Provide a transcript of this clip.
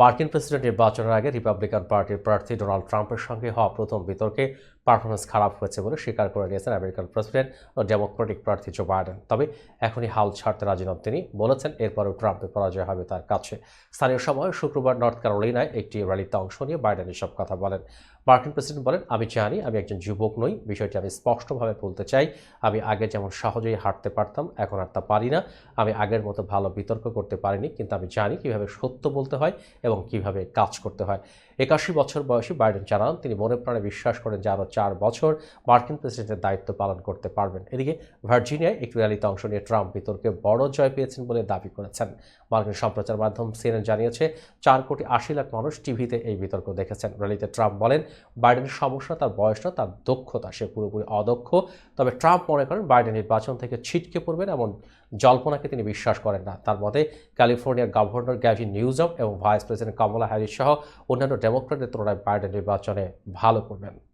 মার্কিন প্রেসিডেন্ট নির্বাচনের আগে রিপাবলিকান পার্টির প্রার্থী ডোনাল্ড ট্রাম্পের সঙ্গে হওয়া প্রথম বিতর্কে পারফরমেন্স খারাপ হয়েছে বলে স্বীকার করে নিয়েছেন আমেরিকান প্রেসিডেন্ট ও ডেমোক্রেটিক প্রার্থী জো বাইডেন। তবে এখনই হাল ছাড়তে রাজি নন তিনি। বলেছেন, এরপরও ট্রাম্পের পরাজয় হবে তার কাছে। স্থানীয় সময় শুক্রবার নর্থ ক্যারোলিনায় একটি র্যালিতে অংশ নিয়ে বাইডেন এসব কথা বলেন। মার্কিন প্রেসিডেন্ট বলেন, আমি জানি, আমি একজন যুবক নই, বিষয়টি আমি স্পষ্টভাবে বলতে চাই। আমি আগে যেমন সহজেই হাঁটতে পারতাম, এখন আর তা পারি না। আমি আগের মতো ভালো বিতর্ক করতে পারিনি, কিন্তু আমি জানি কীভাবে সত্য বলতে হয় এবং কীভাবে কাজ করতে হয়। একাশি বছর বয়সী বাইডেন জানান, তিনি মনে প্রাণে বিশ্বাস করেন যে আরও চার বছর মার্কিন প্রেসিডেন্টের দায়িত্ব পালন করতে পারবেন। এদিকে ভার্জিনিয়ায় একটি র্যালিতে অংশ নিয়ে ট্রাম্প বিতর্কে বড় জয় পেয়েছেন বলে দাবি করেছেন। মার্কিন সম্প্রচার মাধ্যম সিএনএন জানিয়েছে, চার কোটি আশি লাখ মানুষ টিভিতে এই বিতর্ক দেখেছেন। র্যালিতে ট্রাম্প বলেন বাইডেনের সমস্যা, তার বয়সটা, তার দক্ষতা, সে পুরোপুরি অদক্ষ। তবে ট্রাম্প মনে করেন বাইডেন নির্বাচন থেকে ছিটকে পড়বেন এমন জল্পনাকে তিনি বিশ্বাস করেন না। তার মতে, ক্যালিফোর্নিয়ার গভর্নর গ্যাভিন নিউজম এবং ভাইস প্রেসিডেন্ট কমলা হ্যারিস সহ অন্যান্য ডেমোক্রেটের তুলনায় বাইডেন নির্বাচনে ভালো করবেন।